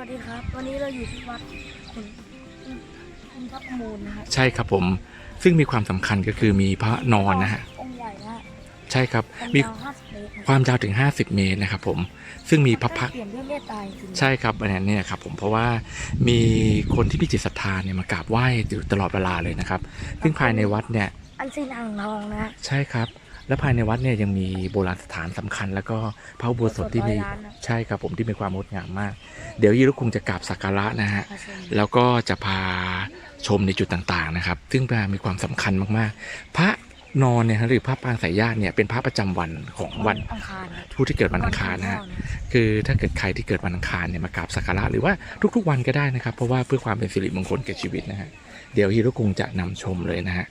วัสดีครับ วันนี้เราอยู่ที่วัดคุณคุณพระประมูลนะครับใช่ครับผม ซึ่งมีความสำคัญก็คือมีพระนอนนะฮะองค์ใหญ่นะฮะใช่ครับความมียาวห้าสิบเมตรนะความยาวถึง 50 เมตรนะครับผมซึ่งมีพระพักตร์ เปลี่ยนด้วยเมตตาจริงๆใช่ครับอันนี้เนี่ยครับผมเพราะว่ามีคนที่มีจิตศรัทธาเนี่ยมากราบไหว้อยู่ตลอดเวลาเลยนะครับ ซึ่งภายในวัดเนี่ยอันซีนอ่างทองนะฮะใช่ครับ และภายในวัดเนี่ยยังมีโบราณสถานสำคัญ แล้วก็พระอุโบสถที่มีร้อยล้านนะใช่ครับผมที่มีความงดงามมาก เดี๋ยวยีรุคงจะกราบสักการะนะฮะพระชนแล้วก็จะพาชมในจุดต่างๆนะครับ ซึ่งมีความสำคัญมากๆ พระนอนเนี่ยฮะหรือพระปางสายญาติเนี่ยเป็นพระประจำวันของวันอังคารนะผู้ที่เกิดวันอังคารนะฮะคือถ้าเกิดใครที่เกิดวันอังคารเนี่ยมากราบสักการะหรือว่าทุกๆวันก็ได้นะครับ เพราะว่าเพื่อความเป็นสิริมงคลแก่ชีวิตนะฮะเดี๋ยวฮิโรคุงจะนำชมเลยนะฮะ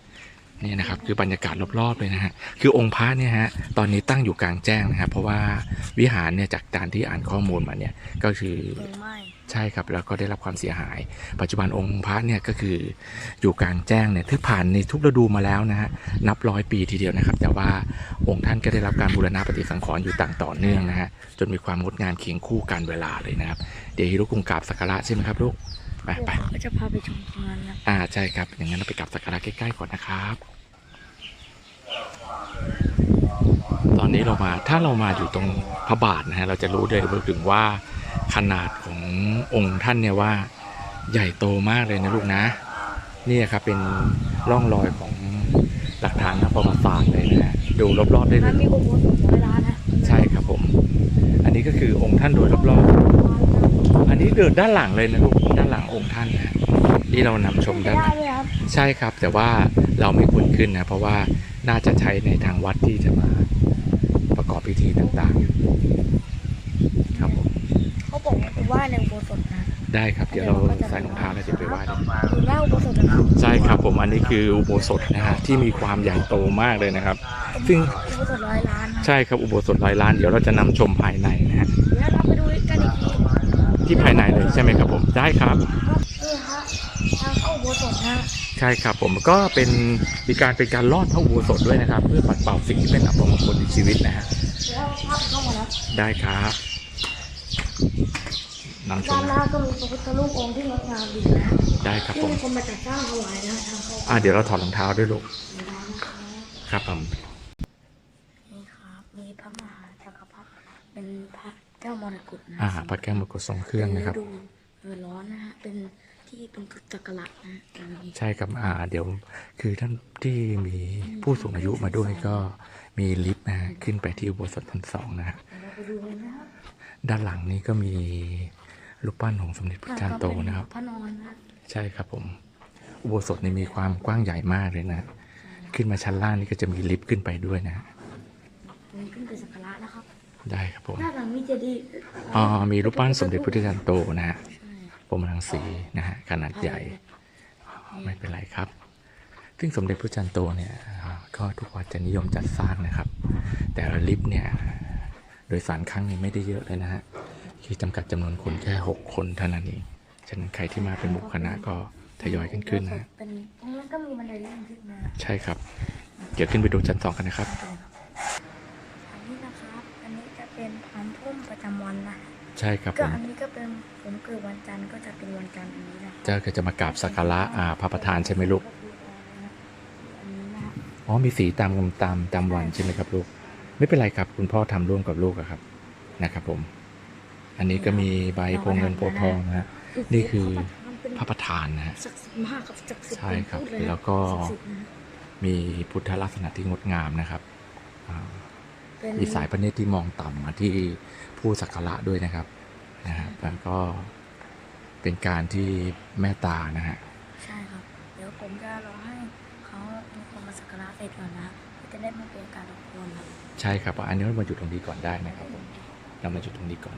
นี่นะครับคือบรรยากาศรอบๆเลยนะฮะคือองค์พระเนี่ยฮะตอนนี้ตั้งอยู่กลางแจ้งนะครับเพราะว่าวิหารเนี่ยจากการที่อ่านข้อมูลมาเนี่ยก็คือเพลิงไหม้ใช่ครับแล้วก็ได้รับความเสียหาย ปัจจุบันองค์พระเนี่ยก็คืออยู่กลางแจ้งเนี่ยที่ผ่านในทุกฤดูมาแล้วนะฮะนับร้อยปีทีเดียวนะครับ แต่ว่าองค์ท่านก็ได้รับการบูรณะปฏิสังขรณ์อยู่ต่างต่อเนื่องนะฮะจนมีความงดงามเคียงคู่กันเวลาเลยนะครับเดี๋ยวฮิโรกุงกราบสักการะใช่ไหมครับลูก ไปไปเดี๋ยวก็จะพาไปชมตรงนั้นนะอ่าใช่ครับ อย่างนั้นเราไปกราบสักการะใกล้ๆก่อนนะครับ ตอนนี้เรามาถ้าเรามาอยู่ตรงพระบาทนะฮะเราจะรู้เลยถึงว่าขนาดขององค์ท่านเนี่ยว่าใหญ่โตมากเลยนะลูกนะนี่ครับเป็นร่องรอยของหลักฐานทางประวัติศาสตร์เลยนะฮะดูรอบๆได้เลนั้นยมีองค์โบสถ์ร้อยล้านนะใช่ครับผม อันนี้ก็คือองค์ท่านโดยรอบๆอั นนี้เดินด้านหลังเลยนะลูกด้านหลังองค์ท่านนะฮะที่เรานำชมด้านหได้ลังเลยครับใช่ครับ แต่ว่าเราไม่ควรขึ้นนะ เพราะว่าน่าจะใช้ในทางวัดที่จะมาประกอบพิธีต่างๆ ครับผมเขาบอกว่าไปไหว้ในอุโบสถนะได้ครับเดี๋ยวเราใส่รองเท้าแล้วจะไปไหว้เลยคือไหว้อุโบสถนะครับใช่ครับผมอันนี้คืออุโบสถนะฮะที่มีความใหญ่โตมากเลยนะครับ ซึ่งอุโบสถร้อยล้านนะใช่ครับอุโบสถร้อยล้าน เดี๋ยวเราจะนำชมภายในนะฮะ เดี๋ยวเราไปดูกันอีกที ที่ภายในเลยใช่ไหมครับผมได้ครับนี่ฮะทางเข้าอุโบสถนะใช่ครับผมก็เป็นมีการเป็นการลอดพระอุโบสถด้วยนะครับ เพื่อปัดเป่าสิ่งที่เป็นอัปมงคลในชีวิตนะฮะเดี๋ยวภาพเข้ามาแล้วได้ครับนำชด้ามนหน้าก็มีพระพุทธรูปองค์ที่งดงามดีนะได้ครับที่ผมมีคนมาจัดสร้างถวายนะทางเข้าอ่าเดี๋ยวเราถอดรองเท้าด้วยลูกไม่ได้นะคะครับผม นี่ครับมีพระมหาจักรพรรดิเป็น พระเจ้ามรกตนะอ่าพระแก้วมรกตทรงเครื่องนะครับฤดูเดือดร้อนนะฮะเป็นที่เป็นจุดจักระนะฮะตรงนี้ใช่ครับอ่าเดี๋ยวคือท่านที่มีผู้สูงอายุมาด้วยก็มีลิฟต์นะฮะขึ้นไปที่อุโบสถชั้นสองนะฮะเดี๋ยวเราไปดูเลยนะครับด้านหลังนี้ก็มีรูปปั้นของสมเด็จพระจารย์โตนะครับพระนอนนะใช่ครับผมอุโบสถนี่มีความกว้างใหญ่มากเลยนะ ขึ้นมาชั้นล่างนี่ก็จะมีลิฟต์ขึ้นไปด้วยนะฮะนี่ขึ้นไปสัก ได้ครับผมด้านหลังมีเจดีย์อ๋อมีรูปปั้นสมเด็จพระจารย์โตนะฮะใช่พรหมรังสีนะฮะขนาดใหญ่อ๋อไม่เป็นไรครับ ซึ่งสมเด็จพระจันทร์โตเนี่ยอ่าก็ทุกวัดจะนิยมจัดสร้างนะครับ แต่ลิฟต์เนี่ยโดยสารครั้งนี้ไม่ได้เยอะเลยนะฮะคือจำกัดจำนวนคนแค่ 6 คนเท่านั้นเองฉะนั้นใครที่มาเป็นหมู่คณะก็ทยอยกันขึ้นนะฮะเป็นตรงนั้นก็มีบันไดเลื่อนขึ้นมาใช่ครับ เดี๋ยวขึ้นไปดูชั้นสองกันนะครับ อันนี้นะครับ อันนี้จะเป็นพันพุ่มประ จำวันนะใช่ครับผก็มอันนี้ก็เป็นผมเกิดวันจันทร์ก็จะเป็นวันจันทร์อันนี้นะเจ้าก็จะมากราบสักการะอ่าพระประธานใช่ไหมลูกอันนี้นะอ๋อมีสีตามตามตามวันใช่ไหมครับลูก ไม่เป็นไรครับคุณพ่อทำร่วมกับลูกอะครับนะครับผม อันนี้ก็มีใบโพงเงินโพทองนะฮะ นี่คือ พระประธานนะฮะ ศักดิ์สิทธิ์มากครับศักดิ์สิทธิ์ใช่ครับเป็นพูดเยนะแล้วก็ ศัดิ์สิทธิ์นะมีพุทธลักษณะที่งดงามนะครับอ่า เป็นมีสายพระเนตรที่มองต่ำมาที่ผู้สักการะด้วยนะครับนะฮะแล้วก็เป็นการที่แม่ตานะฮะใช่ครับ เดี๋ยวผมจะรอให้เขามีคนมาสักการะเสร็จก่อนนะเพื่อจะได้ไม่เป็นการรบกวนครับใช่ครับอันนี้เรามาอยู่ตรงนี้ก่อนได้นะครับผมเรามาอยู่ตรงนี้ก่อน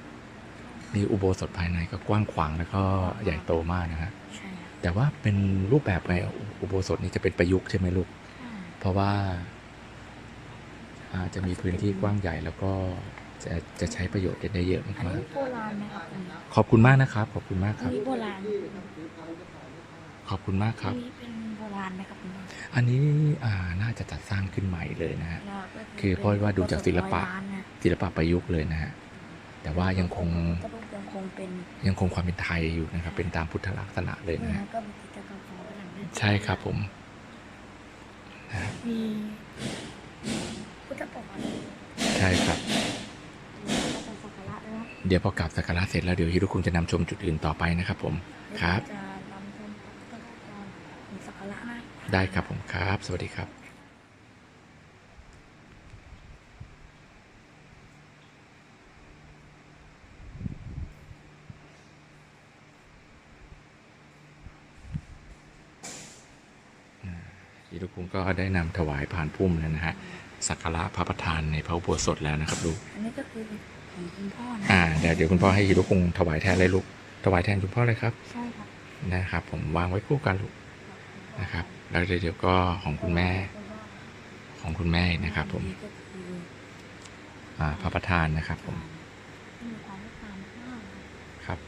นี่อุโบสถภายในก็กว้างขวางแล้วก็ใหญ่โตมากนะฮะใช่ครับแต่ว่าเป็นรูปแบบไงอุโบสถนี้จะเป็นประยุกต์ใช่ไหมลูกใช่เพราะว่าอา จะมีพื้นที่กว้างใหญ่แล้วก็จะจะใช้ประโยชน์ได้เยอะอันมากนี้โบราณไหมครับอันนี้ๆขอบคุณมากนะครับ ขอบคุณมากคอันรับ นี้โบราณขอบคุณมากคอัรันบนี้เป็นโบราณไหมครับคุณอันนี้อ่าน่าจะจัดสร้างขึ้นใหม่เลยนะฮะ แล้วก็คือเพราะว่าดูจากศิลปะ ร้อยล้านนะศิลปะประยุกต์เลยนะฮะ แต่ว่ายังคงกระดูกยังคคงเป็นยังคงความเป็นไทยอยู่นะครับ เป็นตามพุทธลักษณะเลยนี่นะนะฮะก็มีกิจกรรมของฝรั่งด้วยใช่ครับผม มี พุทธประวัติใช่ครับมีพระสักการะด้วยนะเดี๋ยวพอกราบสักการะเสร็จแล้วเดี๋ยวฮิโรคุงจะนำชมจุดอื่นต่อไปนะครับผมครับเดี๋ยวเราจะนำชมพระพุทธรูปก่อนมีสักการะนะ ได้ครับผมครับ สวัสดีครับฮิโรคุงก็ได้นำถวายผ่านพุ่มแล้วนะฮะ สักการะพระประธานในพระอุโบสถแล้วนะครับลูก อันนี้ก็คือของคุณพ่อนะอ่าเดี๋ยวเดี๋ยวคุณพ่อให้ฮิโรคุงถวายแทนเลยลูก ถวายแทนคุณพ่อเลยครับ ใช่ครับนะครับ ผมวางไว้คู่กันลูกนะครับ แล้วเดี๋ยวก็ของคุณแม่ ของคุณแม่นะครับ ผม อันนี้ก็คืออ่าพระประธานนะครับ ผมมีความเมตตามากๆครับ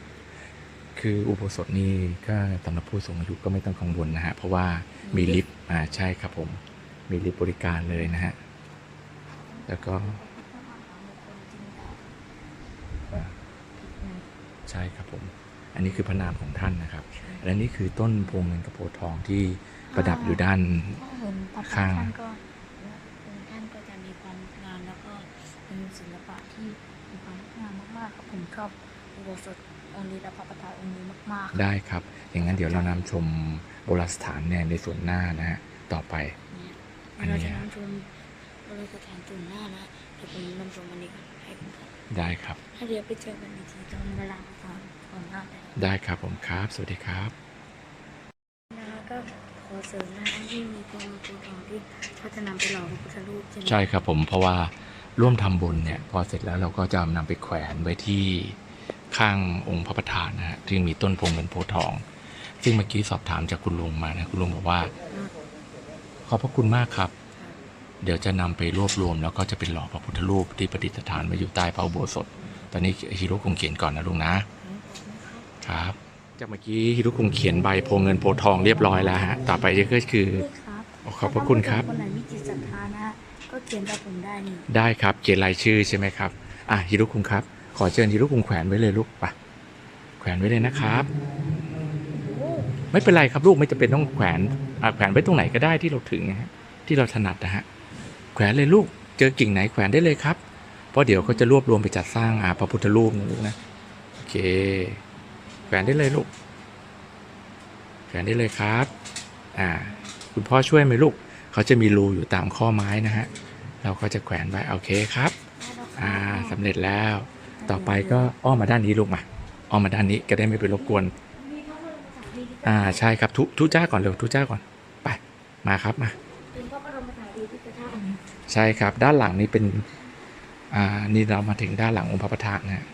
คืออุโบสถนี่ก็สำหรับผู้สูงอายุก็ไม่ต้องกังวลนะฮะ เพราะว่ามีลิฟต์อ่าใช่ครับผม มีลิฟต์บริการเลยนะฮะ แล้วก็อ่าใช่ครับผม อันนี้คือพระนามของท่านนะครับ และนี่คือต้นโพงเงินกระโพธิ์ทองที่ประดับอยู่ด้านเห็นปัจจุข้างท่านก็ท่านก็จะมีความงามแล้วก็เป็นศิลปะที่มีความงามมากๆครับผมชอบอุโบสถองค์นี้และพระประธานองค์นี้มากๆ ได้ครับ อย่างนั้นเดี๋ยวเรานำชมโบราณสถานเนี่ยในส่วนหน้านะฮะต่อไป อัอันนนี้นี้เราจะนำชม เราจะแทนจุนหน้านะเดี๋ยวผมนำชมอันนี้กันให้คุณพ่อได้ครับให้เดี๋ยวไปเจอกันอีกทีตอนเวลาตอนก่อนหน้าแต่ได้ครับผมครับ สวัสดีครับนะก็ขอเสริมนะที่มีตัวตัวทองที่เขาจะนำไปหล่อพระพุทธรูปใช่ไหมใช่ครับผมเพราะว่าร่วมทำบุญเนี่ย พอเสร็จแล้วเราก็จะนำไปแขวนไว้ที่ข้างองค์พระประธานนะฮะที่มีต้นโพงเงินโพธิ์ทอง ซึ่งเมื่อกี้สอบถามจากคุณลุงมานะคุณลุงบอกว่า ขอบพระคุณมากครับ เดี๋ยวจะนำไปรวบรวม แล้วก็จะเป็นหล่อพระพุทธรูปที่ประดิษฐานไว้อยู่ใต้พระอุโบสถ ตอนนี้ฮิโรคงเขียนก่อนนะลุงนะครับ จากเมื่อกี้ฮิโรคงเขียนใบโพงเงินโพธิ์ทองเรียบร้อยแล้วฮะ ต่อไปก็คือนี่ครับขอบพระคุณครับถ้าท่านผู้ชมคนไหนมีจิตศรัทธานะฮะก็เขียนกับผมได้นี่ได้ครับเขียนรายชื่อใช่ไหมครับอะฮิรุคุงครับ ขอเชิญฮิรุคุงแขวนไว้เลยลูกไปะแขวนไว้เลยนะครับไม่เป็นไรครับลูกไม่จำเป็นต้องแขวนอะแขวนไว้ตรงไหนก็ได้ที่เราถึงนะฮะที่เราถนัดนะฮะแข วนเลยลูก เจอกิ่งไหนแขวนได้เลยครับ เพราะเดี๋ยวเขาจะรวบรวมไปจัดสร้างอาพระพุทธรูปนะลูกนะ โอเค แขวนได้เลยลูก แขวนได้เลยครับ อ่า คุณพ่อช่วยไหมลูก เขาจะมีรูอยู่ตามข้อไม้นะฮะ เราก็จะแขวนไว้ โอเคครับ อ่าสำเร็จแล้ว ต่อไปก็อ้อมมาด้านนี้ลูกมา อ้อมมาด้านนี้ก็ได้ไม่ไปรบกวน อ่า ใช่ครับ ทุทุจ้าก่อนเร็ว ทุจ้าก่อน ไป มาครับ มา ใช่ครับ ด้านหลังนี้เป็นอ่านี่เรามาถึงด้านหลังองค์พระประธานนะฮะ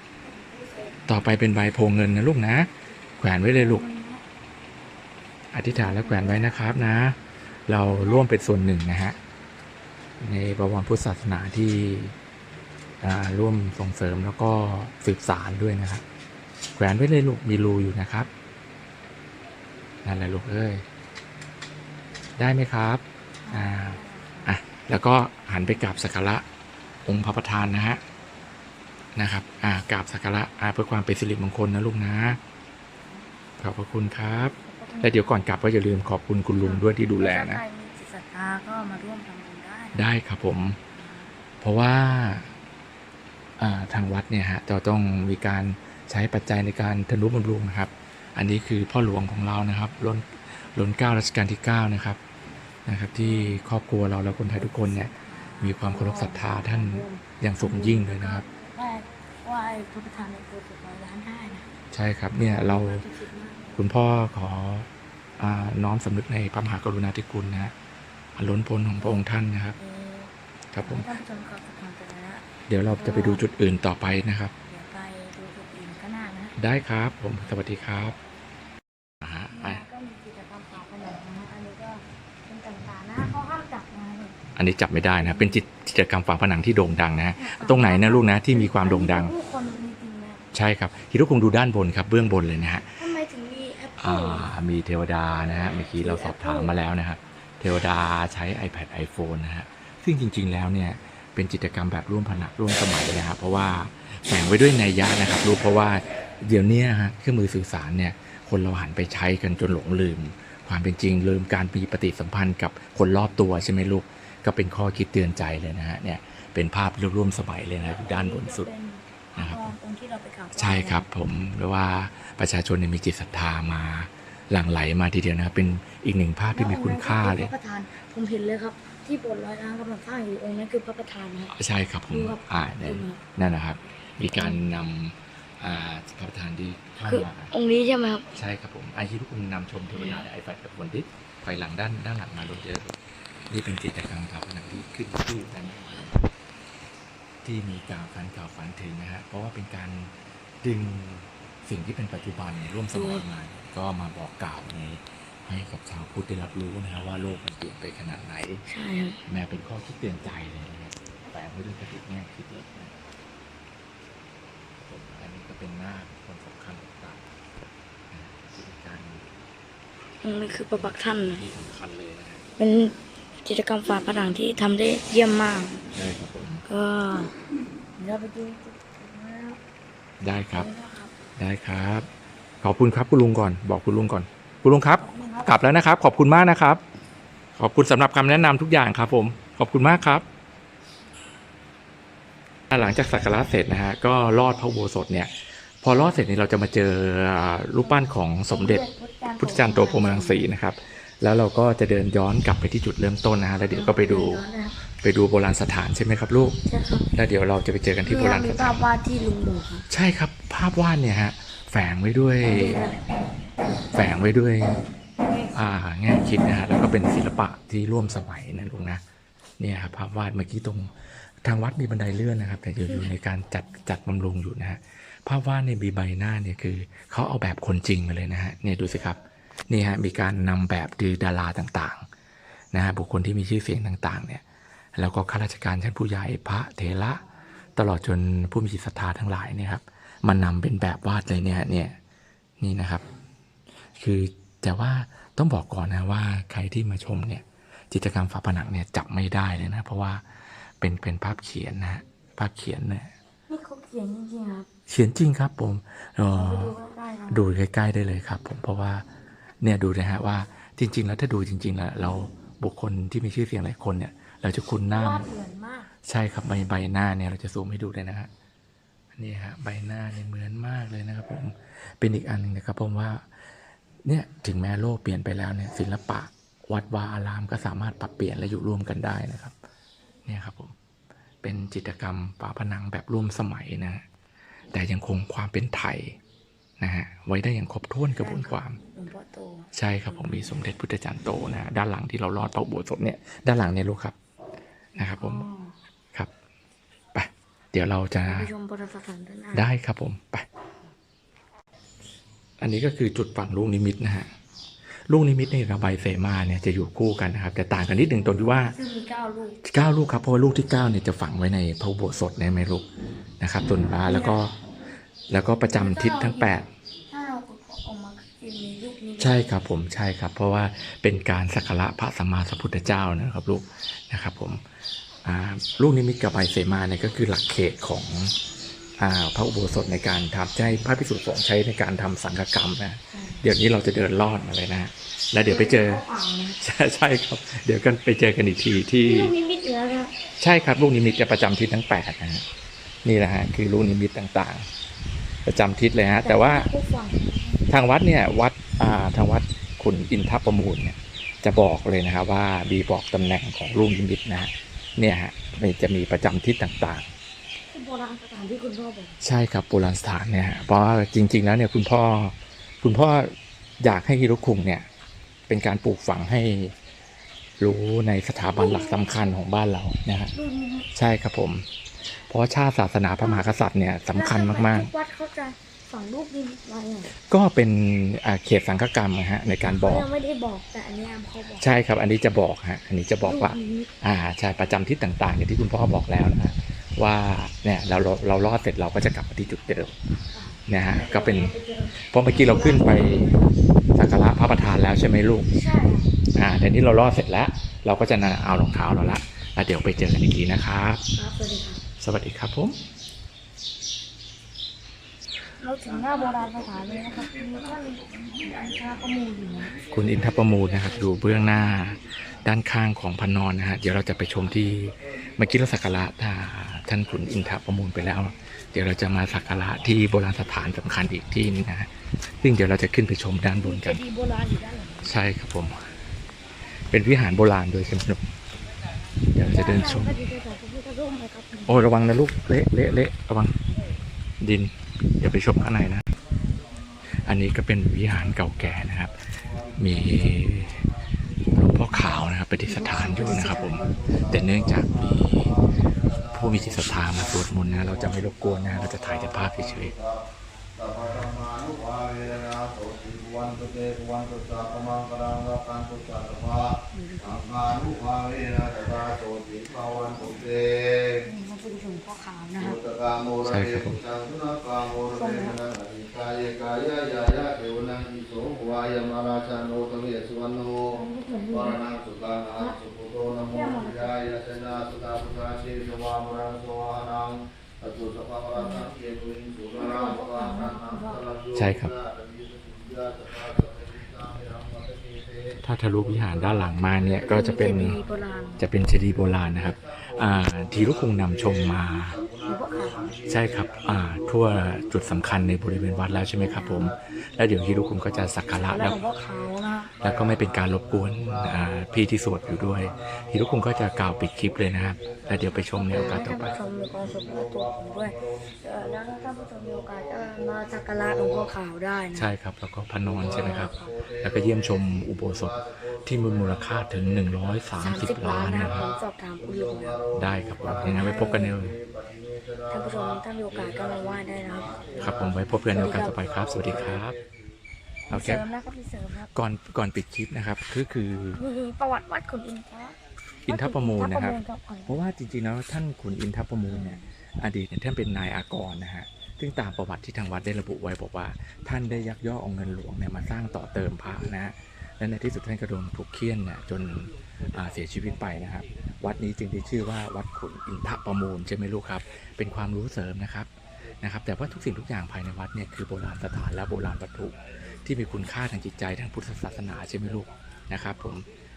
ต่อไปเป็นใบโพเงินนะลูกนะ แขวนไว้เลยลูก อธิษฐานแล้วแขวนไว้นะครับนะ เราร่วมเป็นส่วนหนึ่งนะฮะในบวรพุทธศาสนาที่ร่วมส่งเสริมแล้วก็สืบสารด้วยนะครับ แขวนไว้เลยลูกมีรูอยู่นะครับนั่นแหละลูกเอ้ยได้ไหมครับอ่า แล้วก็หันไปกราบสักการะองค์พระประธานนะฮะนะครับอ่ากราบสักการะอ่าเพื่อความเป็นสิริมงคลนะลูกนะขอบพระคุณครับและเดี๋ยวก่อนกลับก็อย่าลืมขอบคุณคุณลุงด้วยที่ดูแลนะถ้าใครมีจิตศรัทธาก็มาร่วมทำบุญได้นะได้ครับผม เพราะว่าอ่าทางวัดเนี่ยฮะจะต้องมีการใช้ปัจจัยในการทนุบำรุงนะครับ อันนี้คือพ่อหลวงของเรานะครับล้นล้นเก้ารัชกาลที่ 9 นะครับ นะครับที่ครอบครัวเราและคนไทยทุกคนเนี่ยมีความเคารพศรัทธาท่านอย่างสูงยิ่งเลยนะครับไหว้ไหว้พระประธานในโบสถ์ร้อยล้านได้นะใช่ครับเนี่ยเราจะคิดมากคุณพ่อขออาน้อมสำนึกในพระมหากรุณาธิคุณนะฮะอันล้นพ้นของพระองค์ท่านนะครับ เออครับผม ท่านผู้ชมก็สะพานไปแล้วเดี๋ยวเราจะไปดูจุดอื่นต่อไปนะครับ เดี๋ยวไปดูจุดอื่นข้างหน้านะ ได้ครับผมสวัสดีครับอ่าฮะไป ก็มีกิจกรรมฝาผนังนะฮะอันนี้ก็เป็นต่างๆนะเขาห้ามจับนะเนี่ย อันนี้จับไม่ได้นะเป็นจิตกิจกรรมฝาผนังที่โด่งดังนะฮะตรงไหนนะลูกนะที่มีความโด่งดัง ผู้คนจริงๆนะใช่ครับฮิโรคุงดูด้านบนครับเบื้องบนเลยนะฮะทำไมถึงมีแอปเปิอ่ลามีเทวดานะฮะเมื่อกี้เราสอบถามมาแล้วนะครับเทวดาใช้ iPad iPhone นะฮะซึ่งจริง ๆ แล้วเนี่ยเป็นกิจกรรมแบบร่วมผนักร่วมสมัยนะครับเพราะว่าแฝงไว้ด้วยนัยยะนะครับรู้เพราะว่าเดี๋ยวเนี้ยฮะเครื่องมือสื่อสารเนี่ยคนเราหันไปใช้กันจนหลงลืม ความเป็นจริงลืมการมีปฏิสัมพันธ์กับคนรอบตัวใช่ไหมลูก ก็เป็นข้อคิดเตือนใจเลยนะฮะเนี่ยเป็นภาพร่วมสมัยเลยนะอยู่ด้านบนสุดนะครับตรงที่เราไปกราบไหว้ใช่ครับผมหรือว่าประชาชนเนี่ยมีจิตศรัทธามาหลั่งไหลมาทีเดียวนะครับเป็นอีกหนึ่งภาพที่มีคุณค่าเลยพระประธานผมเห็นเลยครับที่โบสถ์ร้อยล้านกำลังสร้างอยู่องค์นั้นคือพระประธานนะครับใช่ครับผมดูครับอ่านั่นนั่นนะครับ มีการนำอ่าพระประธานที่เข้าคือมาองค์นี้ใช่ไหมครับใช่ครับผมไอที่ทุกคนนำชมเทวดาไอไฟกับคนที่ไฟหลังด้านด้านหลังมาลงเยอะ นี่เป็นกิจกรรมฝาผนังที่ขึ้นชื่อกันที่มีกล่าวการกล่าวฝันถึงนะฮะเพราะว่าเป็นการดึงสิ่งที่เป็นปัจจุบันร่วมสมัยมาก็มาบอกกล่าวในให้กับชาวพุทธได้รับรู้นะฮะว่าโลกมันเปลี่ยนไปขนาดไหนใช่ครับแม้เป็นข้อคิดเตือนใจเลยนะครับแฝงไว้ด้วยกระติกแง่คิดเลยนะผมอันนี้ก็เป็นหน้าคนสำคัญต่างๆนะกิจการองค์นี้คือประปักษ์ท่านนะที่สำคัญเลยนะฮะเป็น กิจกรรมฝาผนังที่ทำได้เยี่ยมมากใช่ครับผมก็เราไปดูได้ครับ ได้ครับ ขอบคุณครับคุณลุงก่อน บอกคุณลุงก่อน คุณลุงครับ กลับแล้วนะครับ ขอบคุณมากนะครับ ขอบคุณสำหรับคำแนะนำทุกอย่างครับผม ขอบคุณมากครับ หลังจากสักการะเสร็จนะฮะ ก็ลอดพระอุโบสถเนี่ย พอลอดเสร็จนี่เราจะมาเจอรูปปั้นของสมเด็จพุทธจารย์โตพรหมรังสีนะครับ แล้วเราก็จะเดินย้อนกลับไปที่จุดเริ่มต้นนะฮะแล้วเดี๋ยวก็ไปดูไปดูโบราณสถานใช่ไหมครับลูกใช่ครับแล้วเดี๋ยวเราจะไปเจอกันที่โบราณมีสภาถานพวาดที่ลุงบอกครับใช่ครับภาพวาดเนี่ยฮะแฝงไว้ด้วย แฝงไว้ด้วยอ่าแง่คิดนะฮะแล้วก็เป็นศิลปะที่ร่วมสมัยนะลุงนะเนี่ยครับภาพวาดเมื่อกี้ตรงทางวัดมีบันไดเลื่อนนะครับ แต่อยู่อยู่ในการจัดจัดบำรุงอยู่นะฮะภาพวาดในยมีใบหน้าเนี่ยคือเขาเอาแบบคนจริงมาเลยนะฮะเนี่ยดูสิครับ นี่ฮะมีการนำแบบดือดาราต่างๆนะฮะบุคคลที่มีชื่อเสียงต่างๆเนี่ยแล้วก็ข้าราชการชั้นผู้ใหญ่พระเถระตลอดจนผู้มีจิตศรัทธาทั้งหลายเนี่ยครับมันนำเป็นแบบวาดเลยเนี่ยเนี่ยนี่นะครับ คือแต่ว่าต้องบอกก่อนนะว่าใครที่มาชมเนี่ยจิตรกรรมฝาผนังเนี่ยจับไม่ได้เลยนะเพราะว่าเป็นเป็นภาพเขียนนะฮะภาพเขียนเนี่ยนี่เขาเขียนจริงๆครับเขียนจริงครับผมเอ่อไปดูได้ครับดูใกล้ๆได้เลยครับ ผมเพราะว่า เนี่ยดูนะฮะว่าจริง ๆ แล้วถ้าดูจริง ๆ แล้วเราบุคคลที่มีชื่อเสียงหลายคนเนี่ย เราจะคุ้นหน้า วาดเหมือนมากใช่ครับใบใบหน้าเนี่ยเราจะซูมให้ดูเลยนะฮะนี่ฮะใบหน้าเนี่ยเหมือนมากเลยนะครับผมเป็นอีกอันหนึ่งนะครับผมว่าเนี่ยถึงแม้โลกเปลี่ยนไปแล้วเนี่ยศิลปะวัดวาอารามก็สามารถปรับเปลี่ยนและอยู่ร่วมกันได้นะครับเนี่ยครับผมเป็นจิตรกรรมฝาผนังแบบร่วมสมัยนะฮะแต่ยังคงความเป็นไทย นะฮะไว้ได้อย่างครบถ้วนกระบวนความหลวงพ่อโตใช่ครับผมมีสมเด็จพุทธจารย์โตนะฮะด้านหลังที่เราลอดพระอุโบสถเนี่ยด้านหลังเนี่ยลูกครับนะครับผมอ๋อครับไปเดี๋ยวเราจะไปชมโบราณสถานด้านหน้าได้ครับผมไปอันนี้ก็คือจุดฝังลูกนิมิตนะฮะลูกนิมิตเนี่ยกับใบเสมาเนี่ยจะอยู่คู่กันนะครับแต่ต่างกันนิดหนึ่งตรงที่ว่าซึ่งมีเก้าลูกเก้าลูกครับเพราะว่าลูกที่เก้าเนี่ยจะฝังไว้ในพระอุโบสถเนี่ยไหมลูกนะครับส่วนบาแล้วก็ แล้วก็ประจำทิศทั้งแปดถ้าเราออกมาจะมีลูกนี้ใช่ครับผมใช่ครับ เพราะว่าเป็นการสักการะพระสัมมาสัมพุทธเจ้านะครับลูกนะครับผมอ่าลูกนิมิตกับใบเสมาเนี่ยก็คือหลักเขตของอ่าพระอุโบสถในการทำใช้พระพิสุทธิ์สงฆ์ใช้ในการทำสังฆกรรมนะเดี๋ยวนี้เราจะเดินลอดมาเลยนะ แล้วเดี๋ยวไปเจอ อ่างนะใช่ใช่ครับ เดี๋ยวกันไปเจอกันอีกทีที่ ลูกนิมิตเหลือครับใช่ครับลูกนิมิตจะประจำทิศทั้งแปดนะฮะนี่แหละฮะคือลูกนิมิตต่างๆ ประจำทิศเลยฮะแต่ว่าผู้ฟังทางวัดเนี่ยวัดอ่าทางวัดขุนอินทประมูลเนี่ยจะบอกเลยนะครับว่าบีบอกตำแหน่งของลูกนิมิตนะฮะเนี่ยฮะมันจะมีประจำทิศต่างคือโบราณสถานที่คุณพ่อบอกๆใช่ครับโบราณสถานเนี่ยฮะเพราะว่าจริง ๆ แล้วเนี่ยคุณพ่อคุณพ่ออยากให้ฮิรุคุงเนี่ยเป็นการปลูกฝังให้รู้ในสถาบันหลักสำคัญของบ้านเรานะฮะลูกนิมิตใช่ครับผม เพราะว่าชาติศาสนาพระมหากษัตริย์เนี่ยสำคัญมากทุกวัดเขาจะฝังลูกนิมิตไว้อะๆก็เป็นอ่าเขตสังฆกรรมนะฮะในการบเขาอกยังไม่ได้บอกแต่อันเนี้ยเขาบอกใช่ครับ อันนี้จะบอกฮะอันนี้จะบอกว่าลูนิมิตอ่าใช่ประจำทิศต่างๆ อย่างที่คุณพ่อบอกแล้วนะฮะว่าเนี่ยเราเราเรารอดเสร็จเราก็จะกลับมาที่จุดเดิมนะฮะก็เป็นเพราะเมื่อกี้เราขึ้นไปสักการะพระประธานแล้วใช่ไหมลูกใช่อ่าแต่นี้เรารอดเสร็จแล้ว เราก็จะนำเอารองเท้าเราละแล้วเดี๋ยวไปเจอกันอีกทีนะครับ ครับสวัสดีครับส วัสดีครับผมเราถึงหน้าโบราณสถานเลยนะครับมีท่านชาประมูลอยู่นะคุณอินทประมูลนะครับอยู่เบื้องหน้าด้านข้างของพระนอนนะฮะเดี๋ยวเราจะไปชมที่เมื่อกี้เราสักการะท่าท่านขุนอินทประมูลไปแล้ว เดี๋ยวเราจะมาสักการะที่โบราณสถานสำคัญอีกที่นึงนะฮะซึ่งเดี๋ยวเราจะขึ้นไปชมด้านบนเจกันดีย์โบราณอยู่ด้านหลังใช่ครับผม เป็นวิหารโบราณโดยใช่ไหมลูกเดี๋ยวเราจะเดินชมพระดี โอ้ระวังนะลูก เละเละเละระวังดินอย่าไปชมข้างในนะ อันนี้ก็เป็นวิหารเก่าแก่นะครับ มีหลวงพ่อขาวนะครับประดิษฐานอยู่นะครับผม แต่เนื่องจากมีผู้มีจิตศรัทธามาสวดมนต์นะ เราจะไม่รบกวนนะ เราจะถ่ายแต่ภาพเฉยสัพพะธรรมา นุภาเวนะโสติภวันตุเตภวันตุสัพพมังคลังรักขันตุสัพพะสังฆานุภาเวนะตถาโสติภวันตุเตนี่พระพุทธรูปพ่อขาวนะคมุรับตตะโมระเดตุสังฆนากาโมระเดนะอธิกายกายายายะเทวนังอิโสวายมราชาโนตเวสวรรณโนวรนังสุตังอาสุโตโตนะโมพุทธายะสนาสุตาพุทธาเชสวามรังสวานังอตุสภะวะสังเกตุอินสุราภะนังสัลลังโยๆใช่ครับ ถ้าทะลุวิหารด้านหลังมาเนี่ยก็จะเป็นจดีย์โบราณจะเป็นเจดีย์โบราณนะครับอ่าทีรุคงนำชมมา ใช่ครับทั่วจุดสำคัญในบริเวณวัดแล้วใช่ไหมครับผม แล้วเดี๋ยวฮิรุคุณก็จะสักการะแล้ว วหลวงพ่อขาวนะแล้วก็ไม่เป็นการรบกวนอ่าพี่ที่สวดอยู่ด้วยฮิรุคุงก็จะกล่าวปิดคลิปเลยนะครับแล้วเดี๋ยวไปชมในโอกาสต่อไปท่านผู้ชมมีความสุขในตัวผมด้วยเอ่อแล้วท่านผู้ชมมีโอกาสก็มาสักการะหลวงพ่อขาวได้นะใช่ครับแล้วก็พระนอนใช่ไหมครับ แล้วก็เยี่ยมชมอุโบสถที่มีมูลค่าถึงสามสิบ130 ล้าล้านนนะคนะรับคผรับมสอบถามคุณลุงแล้วได้ครับผมยังไงไว้พบกันในท่านผู้ชมถ้ามีโอกาสก็มาไหว้ได้นะครับ ครับผมไว้พบกันในโอกาสต่อไปครับ สวัสดีครับ โอเคเสริมนะครับพี่เสริมครับก่อนก่อนปิดคลิปนะครับก็คือมีประวัติวัดขุนอินทร์อินทประมูลนะครับอิทประมูลเพราะว่าจริงๆแล้วท่านขุนอินทประมูลเนี่ยอดีตเนี่ยท่านเป็นนายอากรนะฮะซึ่งตามประวัติที่ทางวัดได้ระบุไว้บอกว่า ท่านได้ยักยอกเอาเงินหลวงเนี่ยมาสร้างต่อเติมพระนะฮะและในที่สุดท่านก็โดนถูกเคี่ยนเนี่ยจนอ่าเสียชีวิตไปนะครับ วัดนี้จึงได้ชื่อว่าวัดขุนอินทประมูลใช่ไหมลูกครับ เป็นความรู้เสริมนะครับ นะครับ แต่ว่าทุกสิ่งทุกอย่างภายในวัดเนี่ยคือโบราณสถานและโบราณวัตถุ ที่มีคุณค่าทางจิตใจทางพุทธศาสนาใช่ไหมลูกนะครับ ผม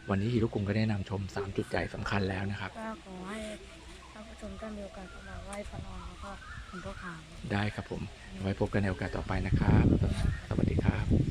วันนี้ฮิรุกุงก็ได้นำชม 3 จุดใหญ่สำคัญแล้วนะครับก็ขอให้ท่านผู้ชมได้มีโอกาสเข้ามาไหว้พระนอนแล้วก็หลวงพ่อขาวได้ครับผมไว้พบกันในโอกาสต่อไปนะครับ สวัสดีครับ